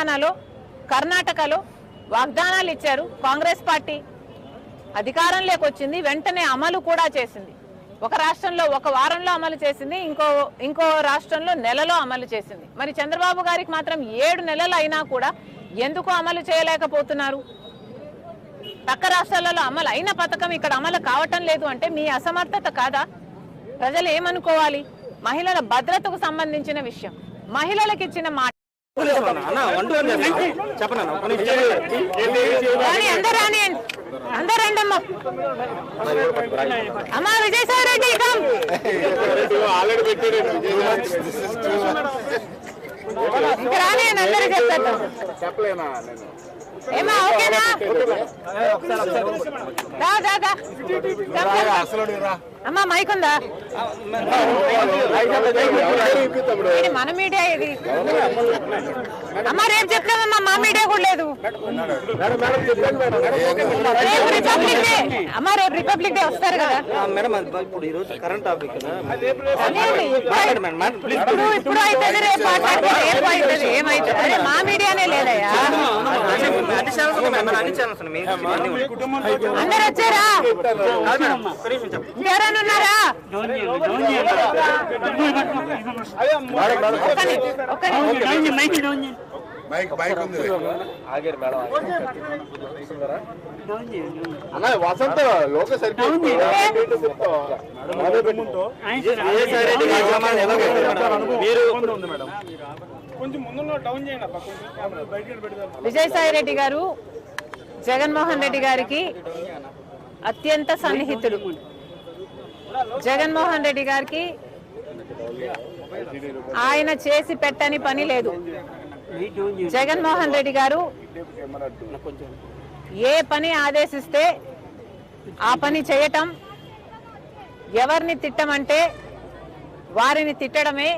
తెలంగాణలో కర్ణాటకలో వాగ్దానాలు ఇచ్చారు కాంగ్రెస్ పార్టీ. అధికారంలోకి వచ్చింది వెంటనే అమలు కూడా చేసింది. ఒక రాష్ట్రంలో ఒక వారంలో అమలు చేసింది ఇంకో ఇంకో రాష్ట్రంలో నెలలో అమలు చేసింది. మరి చంద్రబాబు గారికి మాత్రం ఏడు నెలలు అయినా కూడా ఎందుకు అమలు చేయలేకపోతున్నారు? పక్క రాష్ట్రాలలో అమలు అయిన పథకం ఇక్కడ అమలు కావటం లేదు అంటే మీ అసమర్థత కాదా? ప్రజలు ఏమనుకోవాలి? మహిళల భద్రతకు సంబంధించిన విషయం. మహిళలకు ఇచ్చిన మాట రండి అమ్మా అమ్మా విజయసాయి రెడ్డి కమ్ ఇంకా రాని అందరూ చెప్పలేనా ఏమా ఓకేనా రా రా అసలు రా అమ్మా మైక్ ఉందా? మన మీడియా ఇది? అమ్మా రేపు చెప్తామమ్మా మా మీడియా కూడా లేదు. రేపు రిపబ్లిక్ డే అమ్మా రేపు రిపబ్లిక్ డే వస్తారు కదా. ఆ, మేడం అది ఇప్పుడు ఈ రోజు కరెంట్ టాపిక్ ఇప్పుడు ఇప్పుడు అవుతుంది రేపు మాట్లాడితే రేపు అవుతుంది ఏమవుతుంది అరే మా మీడియానే లేదయ్యా. అందరు వచ్చారా? కాదు ఉన్నారా? మైక్ మైక్ ఉంది అన్న వసంత లోక విజయసాయి రెడ్డి విజయసాయి రెడ్డి గారు జగన్మోహన్ రెడ్డి గారికి అత్యంత సన్నిహితుడు. జగన్మోహన్ రెడ్డి గారికి ఆయన చేసి పెట్టని పని లేదు. జగన్మోహన్ రెడ్డి గారు ఏ పని ఆదేశిస్తే ఆ పని చేయటం ఎవరిని తిట్టమంటే వారిని తిట్టడమే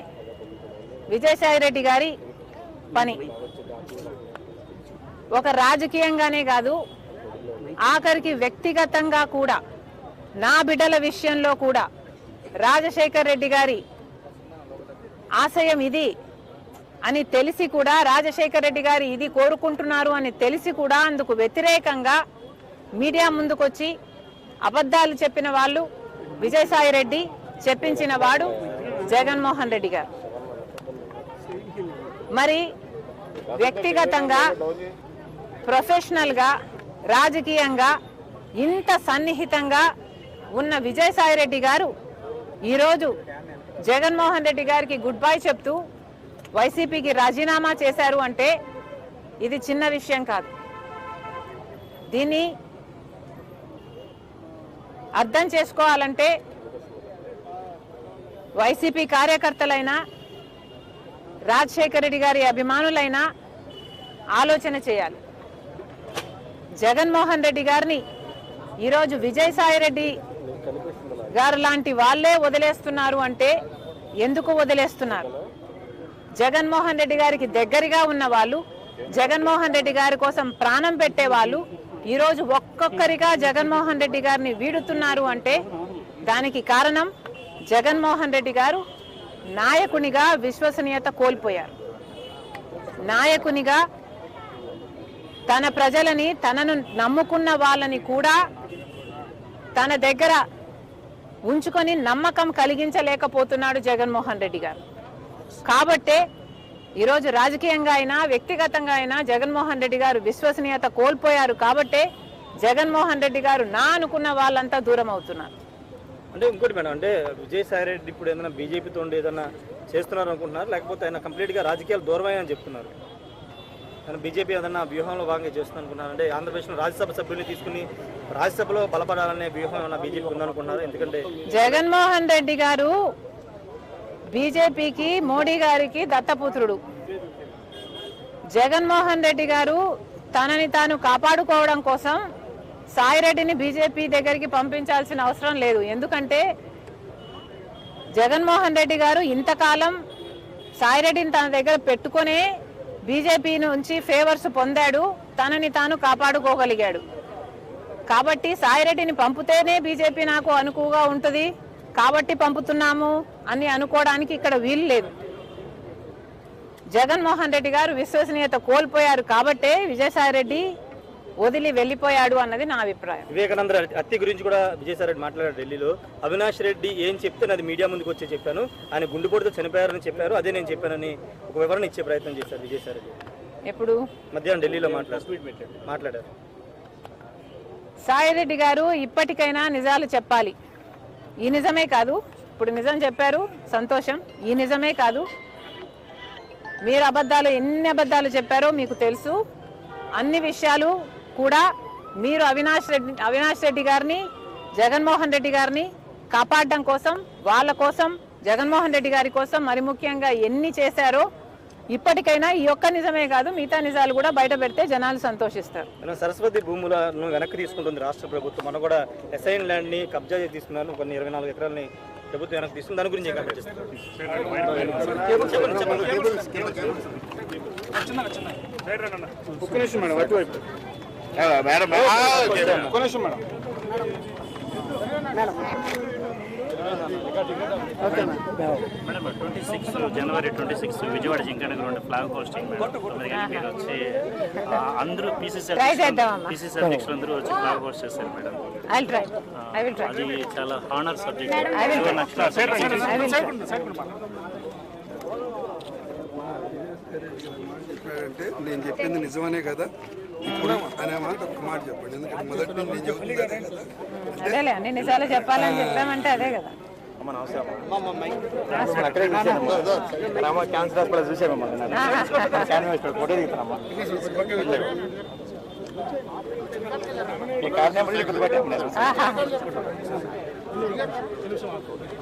విజయసాయి రెడ్డి గారి పని. ఒక రాజకీయంగానే కాదు ఆఖరికి వ్యక్తిగతంగా కూడా నా బిడ్డల విషయంలో కూడా రాజశేఖర్ రెడ్డి గారి ఆశయం ఇది అని తెలిసి కూడా రాజశేఖర్ రెడ్డి గారు ఇది కోరుకుంటున్నారు అని తెలిసి కూడా అందుకు వ్యతిరేకంగా మీడియా ముందుకొచ్చి అబద్ధాలు చెప్పిన వాళ్ళు విజయసాయి రెడ్డి చెప్పించిన వాడు జగన్మోహన్ రెడ్డి గారు. మరి వ్యక్తిగతంగా ప్రొఫెషనల్గా రాజకీయంగా ఇంత సన్నిహితంగా ఉన్న విజయసాయి రెడ్డి గారు ఈరోజు జగన్మోహన్ రెడ్డి గారికి గుడ్ బై చెప్తూ వైసీపీకి రాజీనామా చేశారు అంటే ఇది చిన్న విషయం కాదు. దీన్ని అర్థం చేసుకోవాలంటే వైసీపీ కార్యకర్తలైనా రాజశేఖర రెడ్డి గారి అభిమానులైనా ఆలోచన చేయాలి. జగన్మోహన్ రెడ్డి గారిని ఈరోజు విజయసాయి రెడ్డి గారు లాంటి వాళ్ళే వదిలేస్తున్నారు అంటే ఎందుకు వదిలేస్తున్నారు? జగన్మోహన్ రెడ్డి గారికి దగ్గరగా ఉన్న వాళ్ళు జగన్మోహన్ రెడ్డి గారి కోసం ప్రాణం పెట్టే వాళ్ళు ఈరోజు ఒక్కొక్కరిగా జగన్మోహన్ రెడ్డి గారిని వీడుతున్నారు అంటే దానికి కారణం జగన్మోహన్ రెడ్డి గారు నాయకునిగా విశ్వసనీయత కోల్పోయారు. నాయకునిగా తన ప్రజలని తనను నమ్ముకున్న వాళ్ళని కూడా తన దగ్గర ఉంచుకొని నమ్మకం కలిగించలేకపోతున్నాడు జగన్మోహన్ రెడ్డి గారు. కాబట్టే ఈరోజు రాజకీయంగా అయినా వ్యక్తిగతంగా అయినా జగన్మోహన్ రెడ్డి గారు విశ్వసనీయత కోల్పోయారు కాబట్టే జగన్మోహన్ రెడ్డి గారు నా అనుకున్న వాళ్ళంతా దూరం అవుతున్నారు. అంటే ఇంకోటి మేడం అంటే విజయసాయి రెడ్డి ఇప్పుడు ఏదైనా బీజేపీతో ఉండి ఏదైనా చేస్తున్నారు అనుకుంటున్నారు లేకపోతే ఆయన కంప్లీట్గా రాజకీయాలు దూరమని చెప్తున్నారు. కానీ బీజేపీ ఏదన్నా వ్యూహంలో భాగంగా చేస్తుంది అంటే ఆంధ్రప్రదేశ్లో రాజ్యసభ సభ్యుల్ని తీసుకుని రాజ్యసభలో బలపడాలనే వ్యూహం ఏమన్నా బీజేపీ ఉందనుకున్నారు ఎందుకంటే జగన్మోహన్ రెడ్డి గారు బీజేపీకి మోడీ గారికి దత్తపుత్రుడు. జగన్మోహన్ రెడ్డి గారు తనని తాను కాపాడుకోవడం కోసం సాయిరెడ్డిని బీజేపీ దగ్గరికి పంపించాల్సిన అవసరం లేదు. ఎందుకంటే జగన్మోహన్ రెడ్డి గారు ఇంతకాలం సాయిరెడ్డిని తన దగ్గర పెట్టుకునే బీజేపీ నుంచి ఫేవర్స్ పొందాడు తనని తాను కాపాడుకోగలిగాడు. కాబట్టి సాయిరెడ్డిని పంపితేనే బీజేపీ నాకు అనుకువగా ఉంటుంది. కాబట్టి పంపుతున్నాము అని అనుకోవడానికి ఇక్కడ వీలు లేదు. జగన్మోహన్ రెడ్డి గారు విశ్వసనీయత కోల్పోయారు కాబట్టే విజయసాయి రెడ్డి వదిలి వెళ్ళిపోయాడు అన్నది నా అభిప్రాయం. వివేకానంద హత్య గురించి కూడా విజయసాయి రెడ్డి మాట్లాడారు ఢిల్లీలో. అవినాష్ రెడ్డి ఏం చెప్తే నాది మీడియా ముందుకు వచ్చి చెప్పాను. ఆయన గుండెపోటుతో చనిపోయారని చెప్పారు. అదే నేను చెప్పానని ఒక వివరణ ఇచ్చే ప్రయత్నం చేశారు విజయసాయి రెడ్డి ఎప్పుడు? మధ్యాహ్నం ఢిల్లీలో మాట్లాడారు. మాట్లాడారు. సాయిరెడ్డి గారు ఇప్పటికైనా నిజాలు చెప్పాలి. ఈ నిజమే కాదు. ఇప్పుడు నిజం చెప్పారు. సంతోషం. ఈ నిజమే కాదు. మీరు అబద్ధాలు ఎన్ని అబద్ధాలు చెప్పారో మీకు తెలుసు. అన్ని విషయాలు కూడా మీరు అవినాష్ రెడ్డి అవినాష్ రెడ్డి గారిని జగన్మోహన్ రెడ్డి గారిని కాపాడడం కోసం వాళ్ళ కోసం జగన్మోహన్ రెడ్డి గారి కోసం మరి ముఖ్యంగా ఎన్ని చేశారో ఇప్పటికైనా ఈ ఒక్క నిజమే కాదు మిగతా నిజాలు కూడా బయట పెడితే జనాలు సంతోషిస్తారు సరస్వతి భూములను వెనక్కి తీసుకుంటుంది రాష్ట్ర ప్రభుత్వం మనం కూడా ఎస్ఐన్ ల్యాండ్ని కబ్జా చేసి తీసుకున్నారు కొన్ని ఇరవై నాలుగు ఎకరాలని ప్రభుత్వం వెనక్కి తీసుకుంది దాని గురించి ఒక్క నిమిషం మేడం అటువైపు madam madam madam. Twenty six January twenty six Vijayawada gymkhana ground flag hoisting madam. తొమ్మిది గంటల మీరు వచ్చి అందరూ పీసీసీ. పీసీసీ అధ్యక్షులు అందరూ వచ్చి ఫ్లాగ్ హోస్ట్ చేశారు madam I try I will try అది చాలా హానర్ సబ్జెక్ట్ అంటే నేను చెప్పింది నిజమనే కదా. ఇప్పుడు అనే మాట ఒక మాట చెప్పండి. ఎందుకంటే మొదటి నుంచి నేను చెబుతుంది అదే కదా. అదేలే అన్ని నిజాలు చెప్పాలని చెప్పామంటే అదే కదా. క్యాన్సర్ హాస్పిటల్ చూసాము ఫోటో దిగుతామమ్మా మీ కార్ నెంబర్ గుర్తుపెట్టాము నేను ఆహా. సరే థ్యాంక్ యూ కానీ అమ్మా కానీ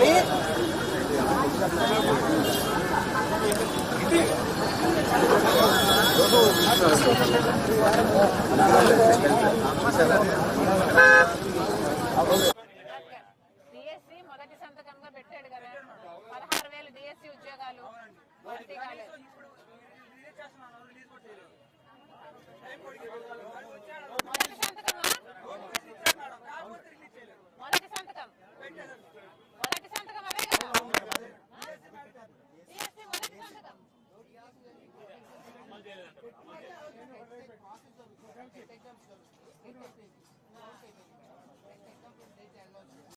Ini డిఎస్సి మొదటి సంతకంగా పెట్టాడు కదా. పదహారు వేలు డిఎస్సి ఉద్యోగాలు. భర్తీ కాలేదు.